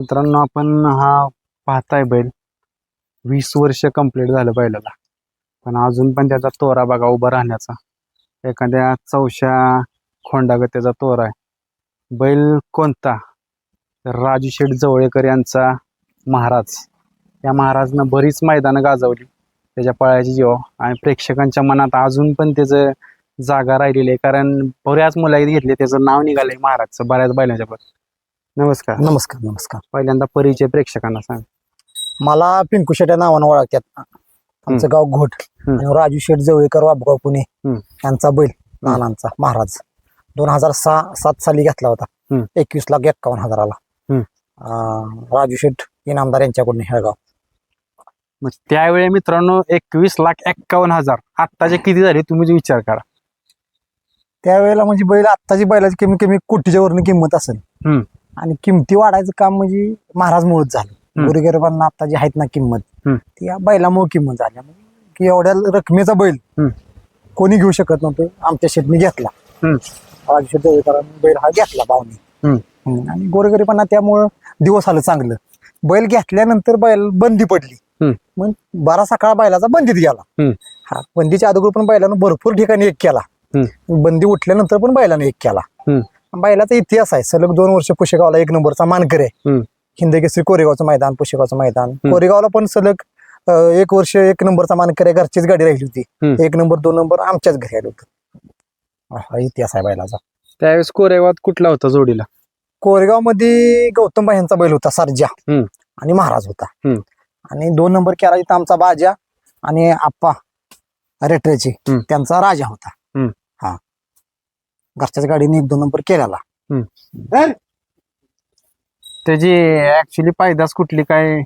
मित्रांनो आपण हा पाहताय बैल. वीस वर्ष कंप्लीट झालं बैलाला. पण अजून पण त्याचा तोरा बघा उभा राहण्याचा. एखाद्या चौशा खोंडागत त्याचा तोरा आहे. बैल कोणता? राजू शेठ जवळेकर यांचा महाराज. या महाराजनं बरीच मैदानं गाजवली त्याच्या पळायची जीव. आणि प्रेक्षकांच्या मनात अजून पण त्याचं जागा राहिलेली आहे. कारण बऱ्याच मुलाखत घेतली त्याचं नाव निघालंय महाराजचं बऱ्याच बैलांच्या पण. नमस्कार. नमस्कार नमस्कार. पहिल्यांदा परिचय प्रेक्षकांना सांग. मला पिंकू शेट या नावानं ओळखतात. आमचं गाव घोट. आणि राजू शेठ जवळेकर वाबगाव पुणे. यांचा बैल नानांचा महाराज. दोन हजार सहा सात साली घेतला होता. एकवीस लाख एक्कावन्न हजाराला. राजू शेठ इनामदार यांच्याकडून हेळगाव. मग त्यावेळी मित्रांनो एकवीस लाख एक्कावन्न हजार. आत्ताचे किती झाले? तुम्ही विचार करा. त्यावेळेला म्हणजे बैल आत्ताची बैलाची कमी कमी कोटीच्या वरनं किंमत असेल. आणि किमती वाढायचं काम म्हणजे महाराज मुळच झालं. गोरेगरिबांना आता जी आहेत ना किंमत हम्म. ती या बैलामुळे किंमत झाली म्हणजे की एवढ्या रकमेचा बैल हम्म. कोणी घेऊ शकत नव्हतं आमच्या शेटनी घेतला हम्म. राजू बैल हा घेतला भावनी हम्म. हम्म. आणि गोरेगरिबांना त्यामुळं दिवस आलं चांगलं बैल घेतल्यानंतर बैल बंदी पडली हम्म. मग बारा सकाळ बैलाचा बंदीत गेला हम्म. हा बंदीच्या अगोदर पण बैलानं भरपूर ठिकाणी एक केला बंदी उठल्यानंतर पण बैलानं एक केला हम्म. बैलाचा इतिहास आहे. सलग दोन वर्ष पुशेगावला एक नंबरचा मानकर आहे. हिंदकेसरी कोरेगावचं मैदान पुशेगावचं मैदान. कोरेगावला पण सलग एक वर्ष एक नंबरचा मानकर आहे. घरचीच गाडी राहिली होती. एक नंबर दोन नंबर आमच्याच घरी आलं होतं. हा इतिहास आहे बैलाचा. त्यावेळेस कोरेगावात कुठला होता जोडीला? कोरेगावमध्ये गौतम यांचा बैल होता सरजा. आणि महाराज होता. आणि दोन नंबर केला आमचा बाजा आणि आप्पा रेटरेची. त्यांचा राजा होता. घरच्याच गाडीने एक दोन नंबर केलेला. त्याची ऍक्च्युली पायदास कुठली काय?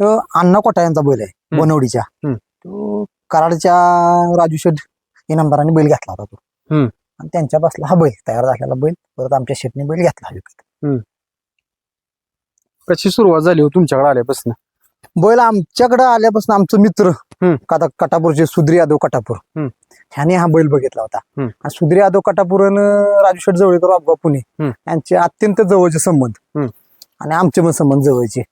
तो अण्णा कोटा यांचा बैल आहे. बनवडीच्या हम्म. तो कराडच्या राजू शेठ इनामदारांनी बैल घेतला होता तो. हम्म. आणि त्यांच्या बसला हा बैल तयार झालेला बैल. परत आमच्या शेटने बैल घेतला विकत कशी सुरुवात झाली हो तुमच्याकडे आल्यापासून? बैल आमच्याकडे आल्यापासून आमचं मित्र काटा कटापूरचे सुद्री यादव कटापूर. ह्याने हा बैल बघितला होता सुद्री यादव कटापूर आणि राजू शेठ जवळकर अब्बा पुणे. यांचे अत्यंत जवळचे संबंध. आणि आमचे पण संबंध जवळचे.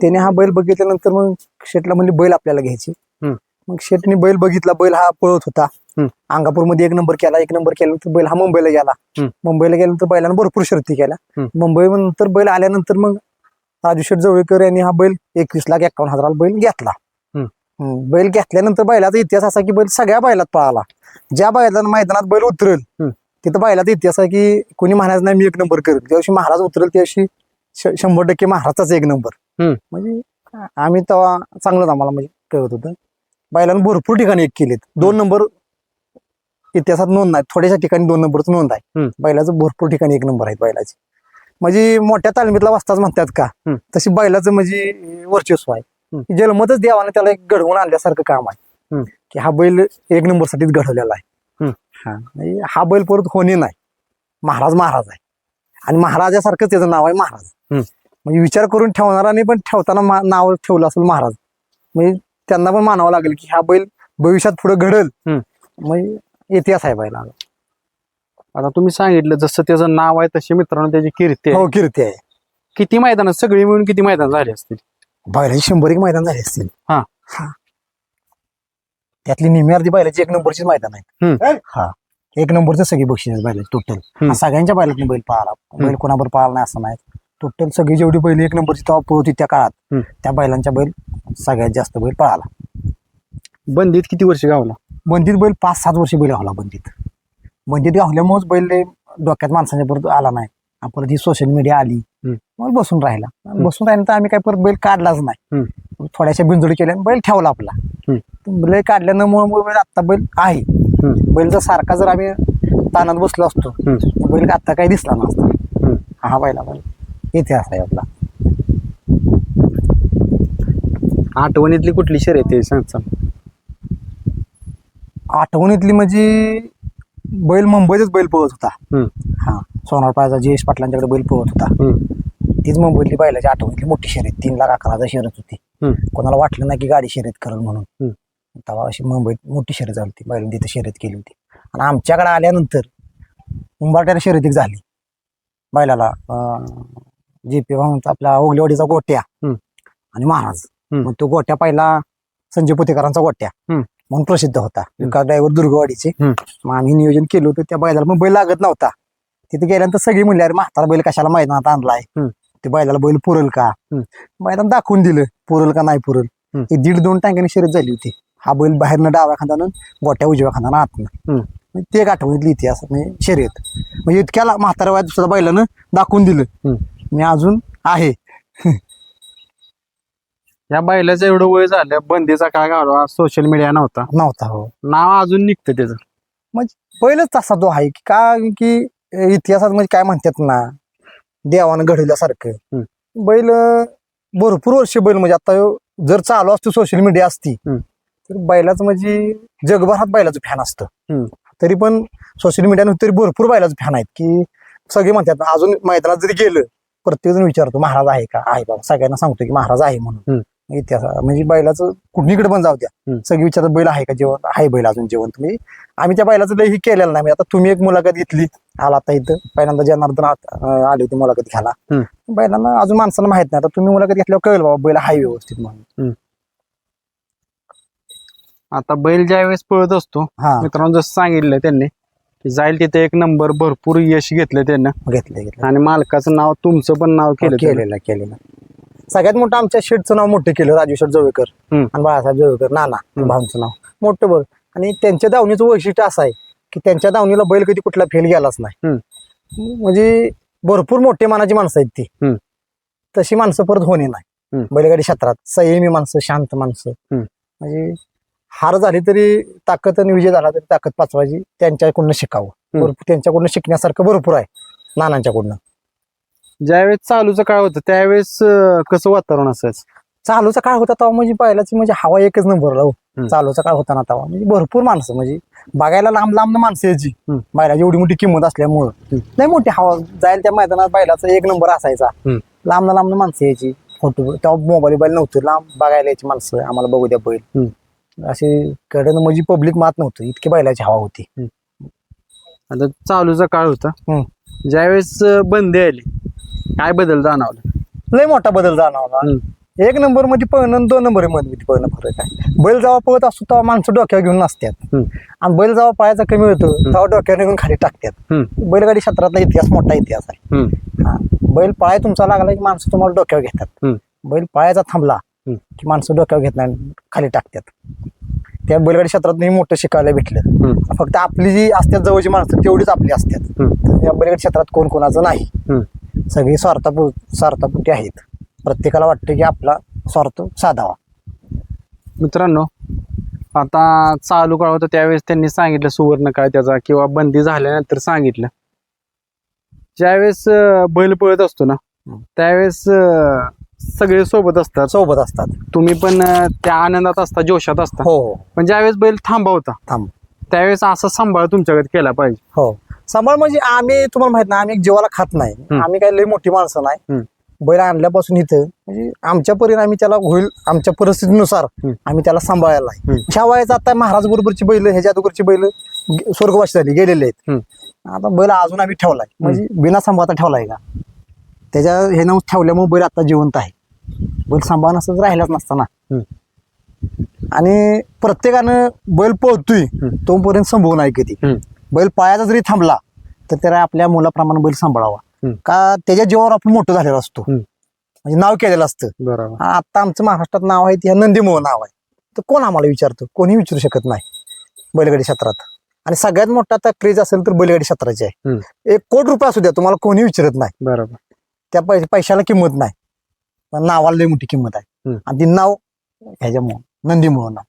त्याने हा बैल बघितल्यानंतर मग शेटला म्हणजे बैल आपल्याला घ्यायची. मग शेटने बैल बघितला बैल हा पळत होता. अंगापूरमध्ये एक नंबर केला एक नंबर केल्यानंतर बैल हा मुंबईला गेला. मुंबईला गेल्यानंतर बैलानं भरपूर शर्ती केल्या. मुंबई नंतर बैल आल्यानंतर मग राजू शेठ जवळकर यांनी हा बैल एकवीस लाख एकावन्न हजाराला बैल घेतला. बैल घेतल्यानंतर बैलाचा इतिहास असा की बैल सगळ्या बैलात पळाला. ज्या बैलानं मैदानात बैल उतरेल. तिथं बैलाचा इतिहास आहे की कोणी महाराज नाही मी एक नंबर करेल. दिवशी महाराज उतरेल त्या दिवशी शंभर टक्के महाराजाचा एक नंबर. म्हणजे आम्ही तेव्हा चांगलंच आम्हाला म्हणजे कळत होतं. बैलानं भरपूर ठिकाणी एक केलेत. दोन नंबर इतिहासात नोंद नाही. थोड्याशा ठिकाणी दोन नंबरच नोंद आहे. बैलाचं भरपूर ठिकाणी एक नंबर आहेत बैलाचे. म्हणजे मोठ्या तालमीतला वाजताच म्हणतात का. तशी बैलाचं म्हणजे वर्चस्व आहे. की जन्मतच देवाने त्याला एक घडवून आणल्यासारखं काम आहे. की हा बैल एक नंबर साठीच घडवलेला आहे. हा. बैल परत होणे नाही. महाराज महाराज आहे. आणि महाराजासारखंच त्याचं नाव आहे महाराज. म्हणजे विचार करून ठेवणाराने पण ठेवताना नाव ठेवलं असेल महाराज. म्हणजे त्यांना पण मानावं लागेल की हा बैल भविष्यात पुढे घडल. म्हणजे इतिहास आहे बैला आता तुम्ही सांगितलं जसं त्याचं नाव आहे तशी मित्रांनो त्याची कीर्ती हो कीर्ती आहे. किती मैदान? सगळी मिळून किती मैदान झाली असतील? बैलाची शंभर एक मैदान झाले असतील हा. हा. त्यातली निम्मी अर्धी बैलाची एक नंबरचीच मैदान. आहेत हा एक नंबरचं सगळी बक्षीस आहेत बैलाची हम्म. टोटल सगळ्यांच्या बैलातनी बैल पळाला बैल कोणावर पळाला नाही असं नाही टोटल सगळी जेवढी बैल एक नंबरची तेव्हा होती त्या काळात हम्म. त्या बैलांच्या बैल सगळ्यात जास्त बैल पळाला बंदीत किती वर्ष गावला बंदीत बैल पाच सात वर्ष बैल गावला बंदीत बंदीत गावल्यामुळेच बैल लय डोक्यात माणसाच्या परत आला नाही आणि परत ही सोशल मीडिया आली. मग बसून राहिला. बसून राहिल्यानंतर आम्ही काय परत बैल काढलाच नाही. थोड्याशा बिंजोडी केल्या बैल ठेवला आपला. बैल काढल्यामुळे बैल आत्ता बैल आहे. बैल जर सारखा जर आम्ही तानात बसलो असतो बैल आता काही दिसला नसता. हा बैला बैल. इतिहास आहे आपला. आठवणीतली कुठली शर्यत आहे सांग आठवणीतली म्हणजे बैल मुंबईतच बैल पळत होता. हम्म. हा सोनारपाळचा जयेश पाटलांच्याकडे बैल पळत होता. तीच मुंबईतली बैलाची आठवणीतली मोठी शर्यत तीन लाख अकरा हजार शर्यत होती. कोणाला वाटलं नाही की गाडी शर्यत करेल म्हणून. तेव्हा अशी मुंबईत मोठी शर्यत झाली होती बैलांनी तिथे शर्यत केली होती आणि आमच्याकडे आल्यानंतर उंबारट्याला शर्यत एक झाली बैलाला जे पी भाऊंचा आपला ओगलेवाडीचा गोट्या. आणि महाराज. मग तो गोट्या पहिला संजय पुतेकरांचा गोट्या. म्हणून प्रसिद्ध होता विकास ड्रायव्हर दुर्गवाडीचे. मग आम्ही नियोजन केलं होतं त्या बैलाला बैल लागत नव्हता तिथे गेल्यानंतर सगळी म्हणले अरे म्हातारा बैल कशाला मैदानात आणलाय. ते बैलाला बैल पुरल का. मैदान दाखवून दिलं पुरल का नाही पुरल. एक दीड दोन टांग्याने शर्यत झाली होती. हा बैल बाहेरनं डाव्या खांदानं गोट्या उजव्या खांदानं आतनं. म्हणजे ते एक आठवणीतली इतिहास म्हणजे शर्यत. म्हणजे इतक्याला म्हातारा वयात दुसऱ्या बैलानं दाखवून दिलं. मी अजून आहे. या बैलाचं एवढं वय झालं बंदीचा काय गाडवा सोशल मीडिया नव्हता. नव्हता हो. नाव अजून निघतं त्याचं. पहिलंच तसा तो आहे की का की इतिहासात म्हणजे काय म्हणतात ना देवानं घडवल्यासारखं. बैल भरपूर वर्ष बैल म्हणजे आता जर चालू असतो सोशल मीडिया असती. तर बैलाचं म्हणजे जगभरात बैलाचं फॅन असतं. तरी पण सोशल मीडियानं तरी भरपूर बैलाचं फॅन आहेत की सगळे म्हणतात अजून मैदानात जरी गेलं प्रत्येक जण विचारतो महाराज आहे का आहे बाबा सगळ्यांना सांगतो की महाराज आहे म्हणून. इतिहास म्हणजे बैलाचं कुठलीकडे पण जाऊ द्या. सगळी विचारतात बैल आहे का जेवण? आहे बैल अजून जेवण. तुम्ही आम्ही त्या बैलाचं ही केलेलं नाही. म्हणजे आता तुम्ही एक मुलाखत घेतली आला आता इथं. पहिल्यांदा जनार्दन आली होती मुलाखत घ्यायला. बैलांना अजून माणसांना माहीत नाही. आता तुम्ही मुलाखत घेतल्यावर कळेल बाबा बैल आहे व्यवस्थित म्हणून. आता बैल ज्या वेळेस पळत असतो हा. मित्रांनो जसं सांगितलं त्यांनी की जाईल तिथे एक नंबर भरपूर यश घेतलं त्यानं. घेतलं घेतलं आणि मालकाचं नाव तुमचं पण नाव केलं. केलेलं केलेलं. सगळ्यात मोठं आमच्या शेडचं नाव मोठं केलं राजू शेठ जवळकर हम्म. आणि बाळासाहेब जवळकर नाना. भाऊंचं नाव मोठं बघ आणि त्यांच्या दावणीचं वैशिष्ट्य असं आहे की त्यांच्या दावणीला बैल कधी कुठला फेल गेलाच नाही म्हणजे भरपूर मोठे मानाची माणसं आहेत ती हम्म. तशी माणसं परत होणे नाही हम्म. बैलगाडी क्षेत्रात संयमी माणसं शांत माणसं हम्म. म्हणजे हार झाली तरी ताकद आणि विजय झाला तरी ताकद पाचवायची त्यांच्याकडून शिकावं. भरपूर त्यांच्याकडून शिकण्यासारखं भरपूर आहे नानांच्याकडून ज्यावेळेस चालूचं काळ होतं त्यावेळेस कसं वातावरण असायचं? चालूचा काळ होता तेव्हा म्हणजे बैलाची म्हणजे हवा एकच नंबरला हो. चालूचा काळ होता ना तेव्हा. म्हणजे भरपूर माणसं म्हणजे बघायला लांब लांब माणसं यायची. बैलाची एवढी मोठी किंमत असल्यामुळं. नाही मोठी हवा जायला त्या मैदानात बैलाचा एक नंबर असायचा. लांब लांब माणसं यायची. फोटो तेव्हा मोबाईल बैल नव्हतं. लांब बघायला यायची माणसं. आम्हाला बघू द्या बैल. असे कडनं म्हणजे पब्लिक मात नव्हतं. इतकी बैलाची हवा होती. आता चालूचा काळ होता. ज्यावेळेस बंदी आली काय बदल जाणवलं लय मोठा बदल जाणवला. एक नंबरमध्ये पळणं आणि दोन नंबरमध्ये पळणं फरक आहे बैल जेव्हा पळत असतो तेव्हा माणसं डोक्यावर घेऊन नसतात. आणि बैल जेव्हा पळायचा कमी होतो तेव्हा डोक्यावर निघून खाली टाकतात. बैलगाडी क्षेत्रातला इतिहास मोठा इतिहास आहे. हा. बैल पळाय तुमचा लागला की माणसं तुम्हाला डोक्यावर घेतात. बैल पळायचा थांबला. की माणसं डोक्यावर घेत नाही खाली टाकतात त्या बैलगाडी क्षेत्रात मोठं शिकायला भेटलं. फक्त आपली जी असतात जवळची माणसं तेवढीच आपली असतात. या बैलगाडी क्षेत्रात कोण कोणाचं नाही. सगळी स्वार्थापू स्वार्थापुटी आहेत. प्रत्येकाला वाटतं की आपला स्वार्थ साधावा. मित्रांनो आता चालू काळ होता त्यावेळेस त्यांनी सांगितलं सुवर्ण काय त्याचा किंवा बंदी झाल्यानंतर सांगितलं. ज्यावेळेस बैल पळत असतो ना. त्यावेळेस सगळे सोबत असतात. सोबत असतात. तुम्ही पण त्या आनंदात असता जोशात असता. हो. हो पण ज्यावेळेस बैल थांबवता थांब. त्यावेळेस असा सांभाळ तुमच्याकडे केला पाहिजे. हो. सांभाळ म्हणजे आम्ही तुम्हाला माहीत नाही आम्ही जीवाला खात नाही. आम्ही काही लई मोठी माणसं नाही. बैल आणल्यापासून इथं म्हणजे आमच्या परीने आम्ही त्याला होईल आमच्या परिस्थितीनुसार. आम्ही त्याला सांभाळायला आहे. ह्या वयाचा आता महाराज बरोबरची बैल ह्याच्या अगोदरची बैल स्वर्गवासी झाली गेलेले आहेत आता बैल अजून आम्ही ठेवलाय म्हणजे बिना सांभाळता ठेवलाय का त्याच्या हे नाव ठेवल्यामुळे बैल आता जिवंत आहे बैल सांभाळ नसतं राहिलाच नसता ना हम्म. आणि प्रत्येकानं बैल पळतोय. तोपर्यंत संभव नाही कधी. बैल पायाचा जरी थांबला तर त्याला आपल्या मुलाप्रमाणे बैल सांभाळावा. का त्याच्या जीवावर आपण मोठं झालेलं असतो. म्हणजे नाव केलेलं असतं. बरोबर. आता आमचं महाराष्ट्रात नाव आहे ते नंदीमुळे नाव आहे. तर कोण आम्हाला विचारतो? कोणी विचारू शकत नाही बैलगाडी क्षेत्रात. आणि सगळ्यात मोठा आता क्रेज असेल तर बैलगाडी क्षेत्राची आहे. एक कोटी रुपये असू द्या तुम्हाला कोणी विचारत नाही. बरोबर. त्या पै पैशाला किंमत नाही. पण नावाला लई मोठी किंमत आहे. आणि ती नाव ह्याच्यामुळं नंदीमुळं नाव.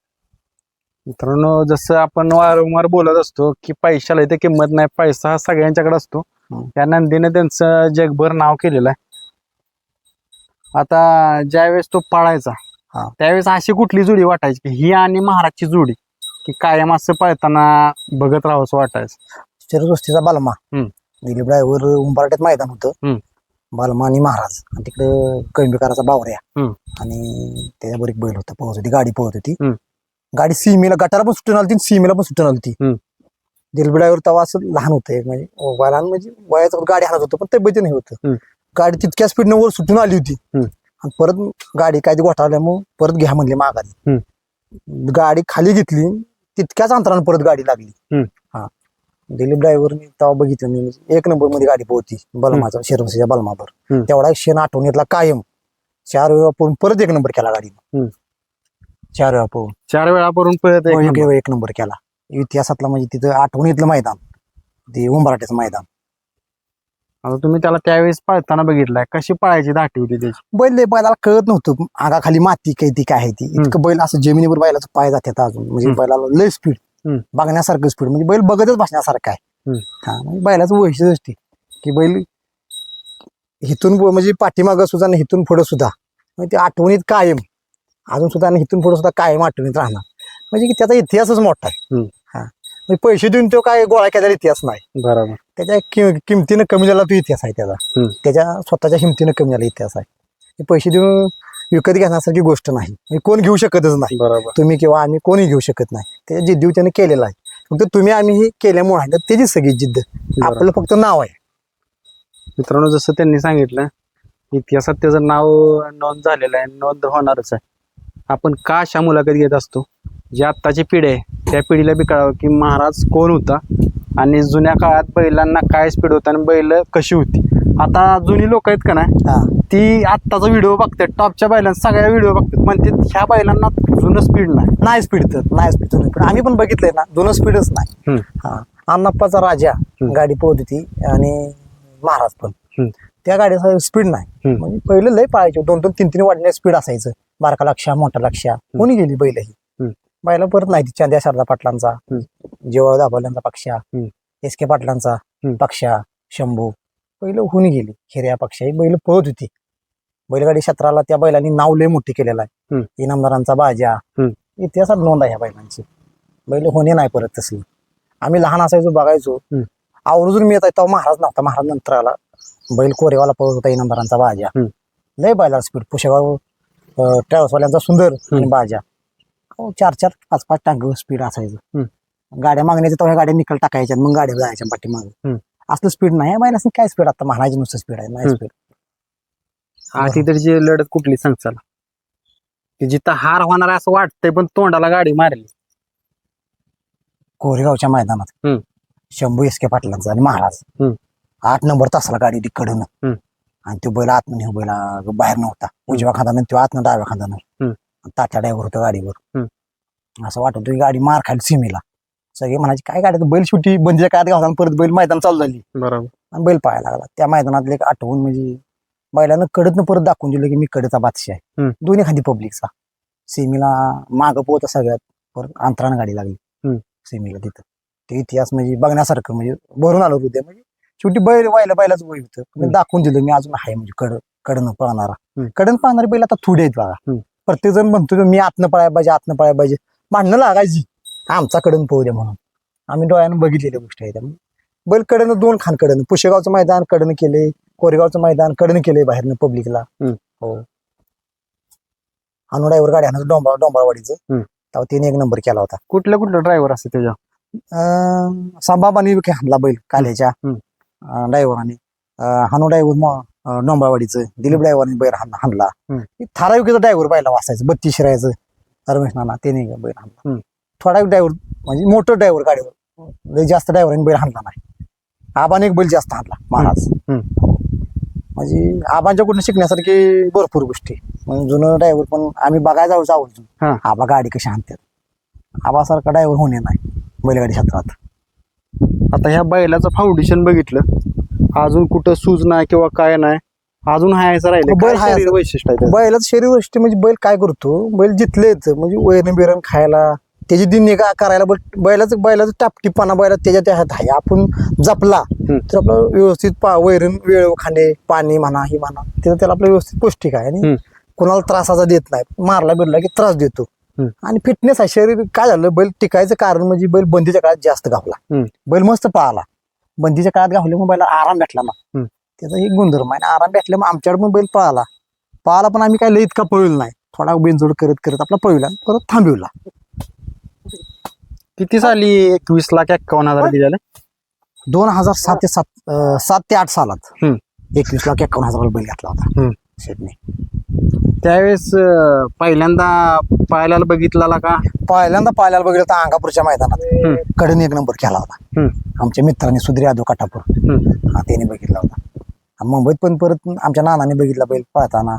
मित्रांनो जसं आपण वारंवार बोलत असतो की पैशाला इथे किंमत नाही पैसा हा सगळ्यांच्याकडे असतो. त्या नंदीने त्यांचं जगभर नाव केलेलं आहे आता ज्यावेळेस तो पाळायचा. त्यावेळेस अशी कुठली जोडी वाटायची की ही आणि महाराजची जोडी की कायम असं पळताना बघत राहावंसं वाटायचं चिरदोस्तीचा बालमा हम्म. दिलीप ड्रायव्हर उंबरट्यात मैदान होतं. बालमा आणि महाराज आणि तिकडं कळंबीकराचा बावऱ्या. आणि त्याच्यावर एक बैल होता पळत होती गाडी पळत होती. गाडी सीमेला गटाला पण सुटून आली सीमेला पण सुटून आली ड्रायव्हर तेव्हा असं लहान होतं एक म्हणजे लहान म्हणजे वयाचं गाडी हाणत होतं पण तब्येती नाही होतं. गाडी तितक्या स्पीडनं वर सुटून आली होती. आणि परत गाडी काय ती घोटाळल्यामुळे परत घ्या म्हणले माघारी. गाडी खाली घेतली तितक्याच अंतरानं परत गाडी लागली. हा. दिलीप ड्रायव्हरनी तेव्हा बघितलं मी म्हणजे एक नंबरमध्ये गाडी पोहती बलमाचा शिरवसीच्या बलमावर. तेवढा क्षण आठवण येतला कायम चार वेळा पळून परत एक नंबर केला गाडीनं. चार वेळा पळून. चार वेळा परून पळत एक नंबर. एक नंबर केला. इतिहासातला म्हणजे तिथं आठवण येतलं मैदान. ते उंबराट्याचं मैदान. आता तुम्ही त्याला त्यावेळेस पळताना बघितलाय. कशी पळायची दाटी होती त्याची? बैल लय बैलाला कळत नव्हतं. आगाखाली माती काय ती काय आहे ती. इतकं बैल असं जमिनीवर बैलाचं पाय जातात अजून. म्हणजे हम्म. बैलाला लय स्पीड हम्म. बघण्यासारखं स्पीड म्हणजे बैल बघतच बसण्यासारखं आहे. हम्म. हा म्हणजे बैलाचं वैशिष्ट्य असते की बैल हिथून पु- म्हणजे पाठीमागं सुद्धा आणि हिथून पुढं सुद्धा. म्हणजे ते आठवणीत कायम. अजून सुद्धा आणि हिथून पुढे सुद्धा कायम आठवणीत राहणार. म्हणजे की त्याचा इतिहासच मोठा आहे. हा. म्हणजे पैसे देऊन तो काय गोळा केलेला इतिहास नाही. बरोबर. त्याच्या कि- किमतीनं कमी झाला तो इतिहास आहे त्याचा. हम्म. त्याच्या स्वतःच्या हिमतीनं कमी झाला इतिहास आहे. हे पैसे देऊन विकत घेण्यासारखी गोष्ट नाही. हे कोण घेऊ शकतच नाही. बरोबर. तुम्ही किंवा आम्ही कोणी घेऊ शकत नाही. त्याच्या जिद्दीवर त्याने केलेला आहे. फक्त तुम्ही आम्ही हे केल्यामुळे आहे तर त्याची सगळी जिद्द. आपलं फक्त नाव आहे. मित्रांनो जसं त्यांनी सांगितलं इतिहासात त्याचं नाव नोंद झालेलं आहे नोंद होणारच आहे. आपण का अशा मुलाखत घेत असतो. जी आत्ताची पिढी आहे त्या पिढीला बी कळावं की महाराज कोण होता आणि जुन्या काळात बैलांना काय स्पीड होता आणि बैल कशी होती. आता जुनी लोक आहेत का नाही ती आत्ताचा व्हिडिओ बघतात टॉपच्या बैलांचा सगळ्या व्हिडिओ बघतात. म्हणते ह्या बैलांना जुनं स्पीड नाही. नाही स्पीड तर नाही स्पीड पण आम्ही पण बघितलंय ना दोन स्पीडच नाही. हा. अण्णाप्पाचा राजा गाडी पोहत होती आणि महाराज पण. त्या गाडीचा स्पीड नाही. म्हणजे पहिले लय पाहायचे. दोन दोन तीन तीन वाढण्या स्पीड असायचं. बारका लक्षा मोठा लक्षा कोणी गेली बैल ही. बैला परत नाही ती. चांद्या शारदा पाटलांचा. जेवळ दाभोल्यांचा पक्षा. एस के पाटलांचा. पक्षा. शंभू. पहिलं होऊन गेली. हिऱ्या पक्षा. ही बैल पळत होती. बैलगाडी क्षेत्राला त्या बैलांनी नाव लय मोठी केलेलं आहे. इनामदारांचा बाजा. इतिहासात नोंद आहे ह्या बैलांची. बैल होणे नाही परत तसली. आम्ही लहान असायचो बघायचो. आवर्जून मी येत आहे तेव्हा महाराज नव्हता. महाराज नंतर आला बैल कोरेवाला पळत होता इनामदारांचा बाजा. हम्म. लय बैला स्पीड पुशेगाव ट्रॅव्हल्सवाल्यांचा सुंदर आणि बाजा. अहो, चार चार पाच पाच टांग स्पीड असायचं. गाड्या मागण्याच्या तेव्हा गाड्या निकल टाकायच्या मग गाड्या जायच्या पाठीमाग. हम्म. असलं स्पीड नाही. बैलास काय स्पीड आता? म्हणायची नुसतं स्पीड आहे. नाही हम्म. स्पीड आधी तरी लढत कुठली सांग चला. की जिथं हार होणार आहे असं वाटतंय पण तोंडाला गाडी मारली. कोरेगावच्या मैदानात. हम्म. शंभू एस के पाटलांचा आणि महाराज. हम्म. आठ नंबर तासाला गाडी कडून. हम्म. आणि तो बैल आतमध्ये हो बैला बाहेर नव्हता. उजव्या खांदानं तो आतनं डाव्या खांदानं. हम्म. तात्या ड्रायव्हर होता गाडीवर. असं वाटत होतं की गाडी मार खाली सीमेला. सगळे म्हणायचे काय गाडी बैल शेवटी बंदीच्या काळात घालताना परत बैल मैदान चालू झाली. बरोबर. आणि बैल पाहायला लागला. त्या मैदानातले एक आठवण म्हणजे बैलानं कडतनं परत दाखवून दिलं की मी कडचा बादशाह आहे. हम्म. दोन्ही खांदी पब्लिकचा. सेमीला मागं पोहता सगळ्यात परत अंतरानं गाडी लागली. हम्म. सेमीला तिथं. ते इतिहास म्हणजे बघण्यासारखं म्हणजे भरून आलं हृदय म्हणजे शेवटी बैल व्हायला बैलाच वय होतं. मी. दाखवून दिलं मी अजून आहे म्हणजे कड कडनं पळणारा. हम्म. कडन पळणारे बैल आता थोडे आहेत बघा. प्रत्येक जण म्हणतो मी आतनं पळायला पाहिजे आतनं पळायला पाहिजे. भांडणं लागायची. आमचा कडन पोहू द्या म्हणून. आम्ही डोळ्यानं बघितलेल्या गोष्टी आहेत बैल कडनं दोन खान कडनं. पुशेगावचं मैदान कडनं केले कोरेगावचं मैदान कडनं केले बाहेरनं पब्लिकला. हो. अनुडाईवर गाडी आणायचं डोंबरा डोंबरावाडीचं. तेव्हा तिने एक नंबर केला होता. कुठलं कुठलं ड्रायव्हर असते त्याच्या संभाबानी हाणला बैल काल्याच्या हम्म. ड्रायव्हराने हानू ड्रायव्हर डोंबरावाडीचं दिलीप ड्रायव्हरने बैल हाण- हाणला. थाराविकीचा ड्रायव्हर बैला वाचायचं बत्तीस शिरायचं रमेश नाना त्याने बैल हाणला. थोडा ड्रायव्हर म्हणजे मोठं ड्रायव्हर गाडीवर जास्त ड्रायव्हरांनी बैल हाणला नाही आबाने एक बैल जास्त हाणला महाराज. म्हणजे आबांच्याकडून शिकण्यासारखी भरपूर गोष्टी म्हणजे जुनं ड्रायव्हर पण आम्ही बघायला जाऊच. आवर्जून आबा गाडी कशी आणतात आबासारखा ड्रायव्हर होणे नाही बैलगाडी क्षेत्रात आता ह्या बैलाचं फाउंडेशन बघितलं. अजून कुठं सूज नाही किंवा काय नाही. अजून हायचं राहिलं वैशिष्ट्य आहे? बैलाचं शरीर गोष्टी म्हणजे बैल काय करतो? बैल जिथले येतं म्हणजे वैरण बिरण खायला त्याची दिन निगा करायला बैल- बैलाचं बैलाचं टापटीपणा बैला त्याच्या त्या हात आहे. आपण जपला तर आपलं व्यवस्थित पा वैरण वेळ खाणे पाणी म्हणा ही म्हणा त्याचं त्याला आपलं व्यवस्थित पौष्टिक आहे. आणि. कोणाला त्रासाचा देत नाही. मारला बिरला की त्रास देतो. आणि फिटनेस आहे. शरीर काय झालं? बैल टिकायचं कारण म्हणजे बैल बंदीच्या काळात जास्त गावला. बैल मस्त पळाला. बंदीच्या काळात गावल्यामुळे बैला आराम भेटला ना हम्म. त्याचा एक गुणधर्म आहे. आराम भेटल्यामुळे आमच्याकडे पण बैल पळाला. पळाला पण आम्ही काय लय इतका पळवलं नाही. थोडा बेंजोड करत करत आपला पळविला परत थांबविला. किती साली एकवीस लाख एक्कावन्न हजार दिलेले? दोन हजार सात ते सात सात ते आठ सालात. एकवीस लाख एकावन्न हजाराला बैल घेतला होता. शेटने. त्यावेळेस अं, पहिल्यांदा पाहायला बघितला का? पहिल्यांदा पाहायला बघितलं तर अंगापूरच्या मैदानात. कडून एक नंबर केला होता. हम्म, आमच्या मित्रांनी सुधीर यादव काटापूर हम्म. हा त्याने बघितला होता. आणि मुंबईत पण परत आमच्या नानाने बघितला बैल पळताना.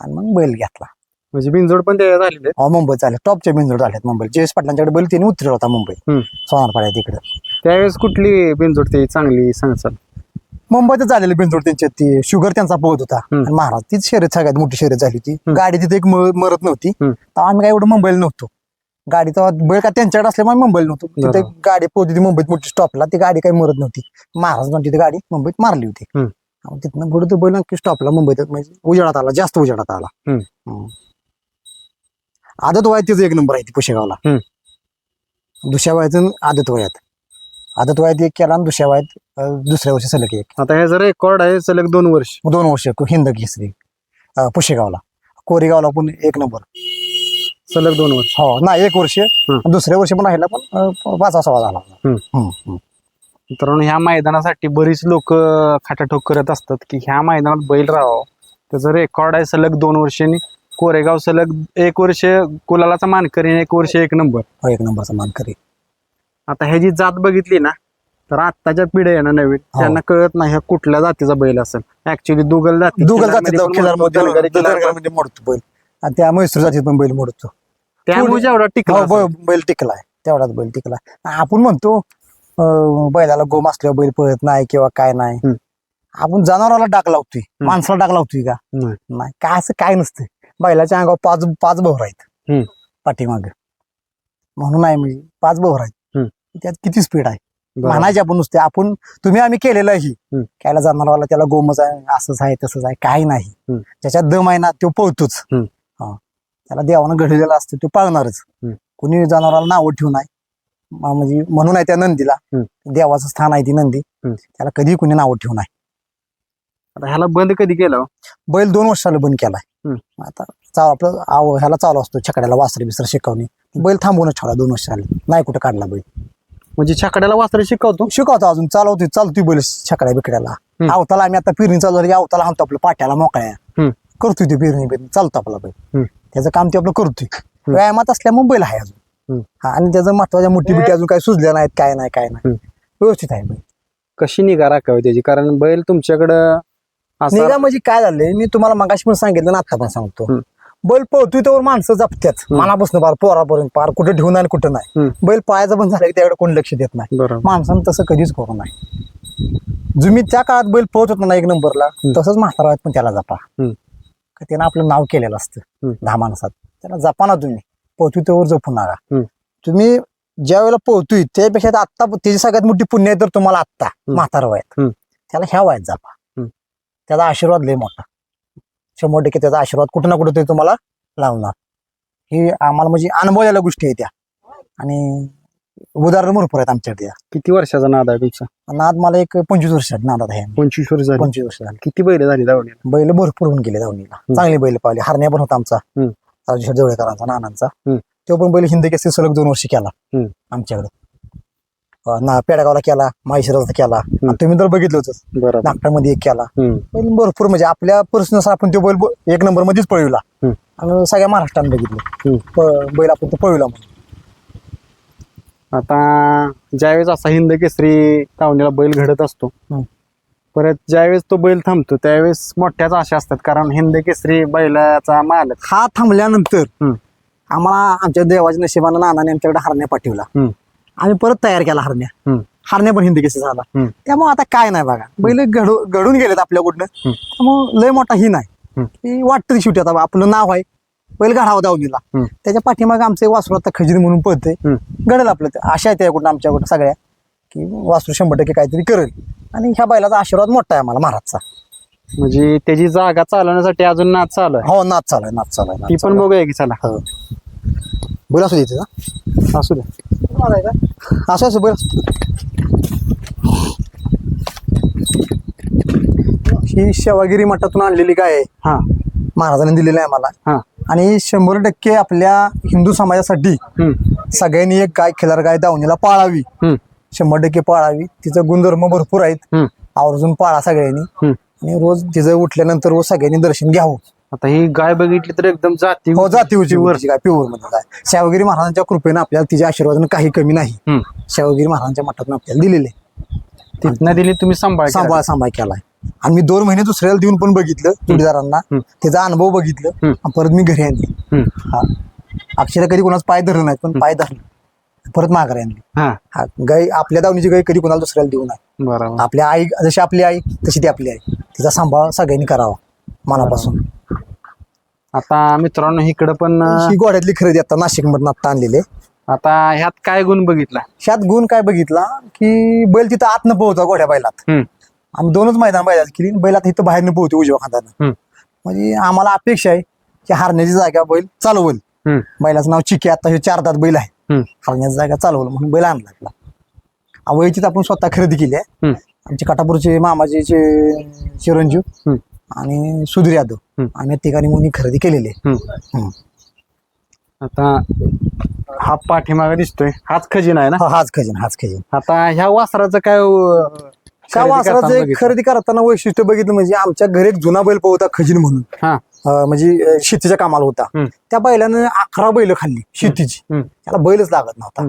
आणि मग बैल घेतला. म्हणजे बिनजोड पण त्यावेळेस झालेले अहो मुंबईत झाले टॉपचे बिनजोड झालेत मुंबईत. जयेश पाटलांच्याकडे बैल त्यांनी उतरला होता मुंबईत. हम्म. सोनारपाड्या तिकडे. त्यावेळेस कुठली बिनजोड ते चांगली सांगचाल? मुंबईतच झालेले बिनजोड त्यांच्यात ती शुगर त्यांचा पोहत होता हम्म. आणि महाराज तीच शर्यत सगळ्यात मोठी शर्यत झाली होती हम्म. गाडी तिथे एक म- मरत नव्हती हम्म. तेव्हा आम्ही काय एवढं मुंबईला नव्हतो गाडी तेव्हा बैल का त्यांच्याकडे असल्यामुळे मुंबईला नव्हतो तिथे बरोबर. गाडी पोहत होती मुंबईत मोठी स्टॉपला ती गाडी काही मरत नव्हती महाराज म्हणते ती गाडी मुंबईत मारली होती हम्म. आणि तिथनं पुढे तो बैल नक्की स्टॉपला मुंबईत म्हणजे उजेडात आला जास्त उजेडात आला हम्म. हम्म. आदत वयात तिचं एक नंबर आहे ती पुशेगावला हम्म. दुसऱ्या वयाचं आदत वयात आदत वयात एक केला आणि दुसऱ्या वयात अं, दुसऱ्या वर्षी सलग एक. आता हे जर रेकॉर्ड आहे सलग दोन वर्ष. दोन वर्ष हिंद केसरी अं, पुशेगावला. कोरेगावला पण एक नंबर. सलग दोन वर्ष. हो नाही एक वर्ष. दुसऱ्या वर्षी पण राहिला पण अं, पाचवा सवा झाला. होता. हम्म. हम्म, हम्म. मित्रांनो ह्या मैदानासाठी बरीच लोक खाटाठोक करत असतात की ह्या मैदानात बैल राहावं. त्याचं रेकॉर्ड आहे सलग दोन वर्षांनी कोरेगाव सलग एक वर्ष कुलालाचा मानकरी आणि एक वर्ष एक नंबर. हो एक नंबरचा मानकरी. आता ह्याची जात बघितली ना तर आत्ताच्या पिढ्या आहे ना नवीन हो. त्यांना कळत नाही ह्या कुठल्या जातीचा बैल असेल. ऍक्च्युली दुगल जाती. दुगल मोडतो, मोडतो बैल. आणि त्या म्हैसूर जातीत पण बैल मोडतो. त्यामुळे जेवढा टिकला हो बैल टिकलाय. तेवढाच बैल टिकलाय. आपण म्हणतो बैलाला गोम असल्यावर बैल पळत नाही किंवा काय नाही. आपण जनावराला डाक लावतोय. माणसाला डाक लावतोय का? नाही. काय असं काय नसतं बैलाच्या अंगावर पाच पाच बोहर आहेत. पाठीमाग. म्हणून आहे म्हणजे पाच बोहर आहेत. त्यात किती स्पीड आहे. म्हणायचे आपण नुसते आपण तुम्ही आम्ही केलेलं ही हम्म. कायला जनावराला त्याला गोमच आहे असंच आहे तसंच आहे काही नाही. ज्याच्यात दम आहे ना तो. हा त्याला देवानं घडलेला असतो तो पाळणारच. कुणी जनावराला नावं ठेवून आहे म्हणजे म्हणून आहे त्या नंदीला. देवाचं स्थान आहे ती नंदी. त्याला कधी कुणी नावं ठेवून आहे आता ह्याला बंद कधी केलं? बैल दोन वर्षाला बंद केलाय. आता चाव आपलं आव ह्याला चालू असतो छकड्याला वासरे बिसरे शिकवणे बैल थांबवूनच ठेवला दोन वर्षाला नाही कुठं काढला बैल म्हणजे छकड्याला वासरे शिकवतो शिकवतो अजून चालवतोय चालतोय बैल छकड्या बिकड्याला. आवताला आम्ही आता पेरणी चालू झाली की आवताला हाणतो आपलं पाट्याला मोकळ्या. करतोय ते पेरणी बिरणी चालतो आपला बैल. त्याचं काम ते आपलं करतोय व्यायामात असल्यामुळे बैल आहे अजून. हा आणि त्याचं महत्त्वाच्या मोठी बिटी अजून काही सुचल्या नाहीत काय नाही काय नाही. व्यवस्थित आहे बैल कशी निगा राखावी त्याची कारण बैल तुमच्याकडं निगा म्हणजे काय झालंय मी तुम्हाला मगाशी पण सांगितलं ना आता पण सांगतो. बैल पळतोय तर माणसं जपत्याच हम्म. मनापासून पार पोरापर्यंत पार कुठे ठेवून आणि कुठं नाही. बैल पायाचं पण झालं की त्याकडे कोण लक्ष देत नाही माणसानं तसं कधीच करू नाही तुम्ही त्या काळात बैल पळत होता ना एक नंबरला. तसंच म्हातारा पण त्याला जपा त्यानं आपलं नाव केलेलं असतं. दहा माणसात त्याला जपा ना तुम्ही पोहतोय त्यावर जपू नका. तुम्ही ज्या वेळेला पोहतोय त्यापेक्षा आत्ता त्याची सगळ्यात मोठी पुण्य आहे तर तुम्हाला आत्ता म्हातारा वयात. त्याला ह्या वयात जपा. त्याचा आशीर्वाद लय मोठा शंभर टक्के त्याचा आशीर्वाद कुठं ना कुठं तरी तुम्हाला लावणार. ही आम्हाला म्हणजे अनुभवलेल्या गोष्टी आहेत त्या. आणि उदाहरण भरपूर आहेत आमच्याकडे. किती वर्षाचा नाद आहे तुमचा? नाद मला एक पंचवीस वर्ष झाली नादात आहे. पंचवीस वर्ष झाली. पंचवीस वर्ष झाली. किती बैल झाली दावणीला बैल भरपूर होऊन गेले धावणीला. चांगली बैल पावली हरण्या पण होता आमचा. हम्म. राजेश्वर जवळकरांचा नानांचा. हम्म. तो पण बैल हिंदी केसरी सलग दोन वर्ष केला. हम्म. आमच्याकडे. ना पेडगावला केला माहेशिराचा केला आणि तुम्ही तर बघितलं होतं बरोबर नागठामध्ये एक केला. बैल भरपूर म्हणजे आपल्या परिस्थितीनुसार आपण तो बैल ब- एक नंबर मध्येच पळविला हम्म. आणि सगळ्या महाराष्ट्राने बघितलं. प- बैल आपण तो पळविला म्हणून आता ज्यावेळेस असा हिंद केसरी तावणीला बैल घडत असतो हम्म. परत ज्यावेळेस तो बैल थांबतो त्यावेळेस मोठ्याच आशा असतात कारण हिंद केसरी बैलाचा मालक हा थांबल्यानंतर हम्म. आम्हाला आमच्या देवाच्या नशिबानं नानाने आमच्याकडे हरण्या पाठवला हम्म. आम्ही परत तयार केला हरण्या. हरण्या पण हिंदी केस झाला. त्यामुळे आता काय नाही बघा. बैल घडू घडून गेलेत आपल्याकडनं. त्यामुळे लय मोठा ही नाही. वाटतं शेवटी आता आपलं नाव आहे. बैल घडावा दावणीला. त्याच्या पाठीमागे आमचे वासरू आता खजिरी म्हणून पळते. घडेल आपलं ते. आशा आहे त्याकडून आमच्याकडं सगळ्या. की वासरू शंभर टक्के काहीतरी करेल. आणि ह्या बैलाचा आशीर्वाद मोठा आहे आम्हाला महाराजचा. म्हणजे त्याची जागा चालवण्यासाठी अजून नाद चालू आहे. हो नाच चालू आहे नाच चालू आहे नाच ती पण. बघूया की चला. हो. बोल असू दे असू द्या असं असं बरं. ही शेवागिरी मठातून आणलेली गाय आहे? हा. महाराजांनी दिलेली आहे मला हा. आणि शंभर टक्के आपल्या हिंदू समाजासाठी. सगळ्यांनी एक गाय खिलार गाय दावणीला पाळावी. शंभर टक्के पाळावी. तिचं गुणधर्म भरपूर आहेत. आवर्जून पाळा सगळ्यांनी. आणि रोज तिचं उठल्यानंतर रोज सगळ्यांनी दर्शन घ्यावं. आता ही गाय बघितली तर एकदम जाती हो जाती उची वरची काय? प्युअरमध्ये काय? शावगिरी महाराजांच्या कृपेनं आपल्याला तिच्या आशीर्वादानं काही कमी नाही. शावगिरी महाराजांच्या मठातून आपल्याला दिलेले. तिथनं दिली तुम्ही सांभाळ. सांभाळ सांभाळ केलाय. आणि मी दोन महिने दुसऱ्याला देऊन पण बघितलं जोडीदारांना. त्याचा अनुभव बघितलं. परत मी घरी आणली. हा. अक्षरशः कधी कोणाचं पाय धरलं नाही पण पाय धरलं. परत माघारी आणली. हा. हा. गाय आपल्या दावणीची गाय कधी कोणाला दुसऱ्याला देऊ नये. बरोबर. आपल्या आई जशी आपली आई तशी ती आपली आई. तिचा सांभाळ सगळ्यांनी करावा मनापासून. आता मित्रांनो इकडं पण अं, ही गोड्यातली खरेदी आता नाशिक मधून आता आणलेली आहे. आता ह्यात काय गुण बघितला ह्यात गुण काय बघितला की बैल तिथं आत न पोहता गोड्या बैलात हम्म. आम्ही दोनच मैदान बैलात केली आणि बैलात इथं बाहेर न पोहते उजव्या खांदानं हम्म. म्हणजे आम्हाला अपेक्षा आहे की हारण्याची जागा बैल चालवल हम्म. बैलाचं नाव चिके आता हे चार दात बैल आहे हम्म. हारण्याची जागा चालवल म्हणून बैल आणला आपला आवळीची तर आपण स्वतः खरेदी केली आहे हम्म. आमचे काटापूरचे मामाचे चिरंजीव हम्म. आणि सुधीर यादव हम्म. आम्ही ठिकाणी मुनी खरेदी केलेली आहे हम्म. हम्म. आता हा पाठीमागे दिसतोय हाच खजिना आहे ना हा हाच खजिन हाच खजिन आता ह्या वासराचं काय अं, त्या खरेदी वासराचं करताना एक बघितलं? खरेदी करताना वैशिष्ट्य बघितलं म्हणजे आमच्या घरी एक जुना बैल पोहता खजीन म्हणून हा अं, म्हणजे अं, शेतीच्या कामाला होता हम्म. त्या बैलानं अकरा बैल खाल्ली शेतीची हम्म. त्याला बैलच लागत नव्हता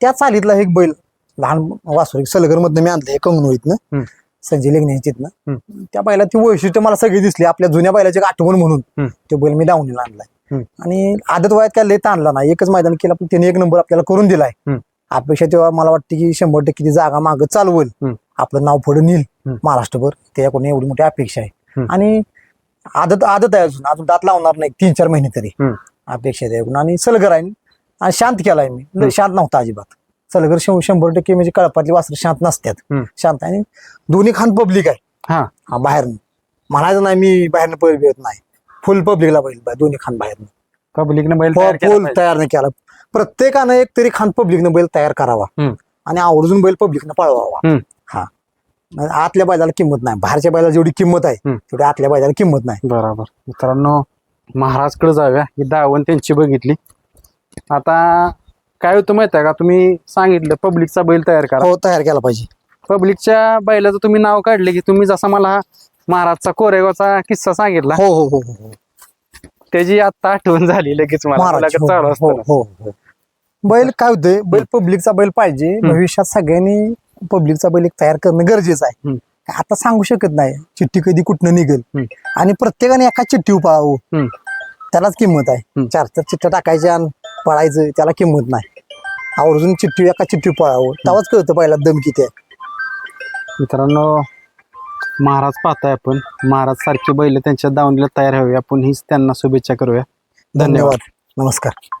त्या चालीतला एक बैल लहान वासरू सलगर मधनं मी आणलं हे कंगनोळीतनं हम्म. संजय लेगण्याच्या तिथनं हम्म. त्या बैला ती वैशिष्ट्य मला सगळी दिसली. आपल्या जुन्या बैलाची आठवण म्हणून. ते बैल मी दावणीला आणलाय. आणि आदत वयात काय लय ताणला नाही. एकच मैदान केलं पण त्याने एक नंबर आपल्याला करून दिलाय. अपेक्षा तेव्हा मला वाटते की शंभर टक्के ती जागा मागं चालवल. आपलं नाव पुढे नेईल. महाराष्ट्रभर. त्याच्याकडून एवढी मोठी अपेक्षा आहे. आणि आदत आदत आहे अजून. अजून दात लावणार नाही. तीन चार महिने तरी. अपेक्षा आहे त्याच्याकडून. आणि सलगर आहे आणि शांत केलाय मी. शांत नव्हता अजिबात. सलगर शं- शंभर टक्के म्हणजे कळपातली वासर शांत नसतात. हम्म. शांत आणि दोन्ही खान पब्लिक आहे. हा. हा बाहेरनं. म्हणायचं नाही मी बाहेरनं पैल येत नाही. फुल पब्लिकला बैल बाहेर दोन्ही खान बाहेरनं. पब्लिकने बैल तयार केला फुल पाहिजे. तयार नाही केला. प्रत्येकानं एक तरी खान पब्लिकनं बैल तयार करावा. हम्म. आणि आवर्जून बैल पब्लिकनं पळवावा. हम्म. हा. आतल्या बैलाला किंमत नाही. बाहेरच्या बैलाला जेवढी किंमत आहे हम्म. तेवढी आतल्या बैलाला किंमत नाही. बरोबर. मित्रांनो महाराजकडे जाऊया. ही दावण त्यांची बघितली. आता काय होतं माहिती आहे का? तुम्ही सांगितलं पब्लिकचा बैल तयार करा. हो तयार केला पाहिजे. पब्लिकच्या बैलाचं तुम्ही नाव काढले की तुम्ही जसा मला महाराजचा कोरेगावचा किस्सा सांगितला. हो हो हो हो हो. त्याची आता आठवण झाली लगेच मला. महाराज हो, चालू हो असताना. हो हो. बैल काय होतंय? बैल पब्लिकचा बैल पाहिजे. भविष्यात सगळ्यांनी पब्लिकचा बैल एक तयार करणं गरजेचं आहे. हम्म. आता सांगू शकत नाही. चिठ्ठी कधी कुठनं निघेल. हम्म. आणि प्रत्येकाने एका चिठ्ठी पळावं हम्म. त्यालाच किंमत आहे. हम्म. चार चार चिठ्ठ्या टाकायच्या आणि पळायचं त्याला किंमत नाही. आवर्जून चिठ्ठी एका चिठ्ठी पळावं. तेव्हाच कळतं पहिला दम किती आहे. मित्रांनो महाराज पाहताय आपण. महाराज सारखे बैल त्यांच्या दावणीला तयार हवे. आपण हीच त्यांना शुभेच्छा करूया. धन्यवाद. नमस्कार.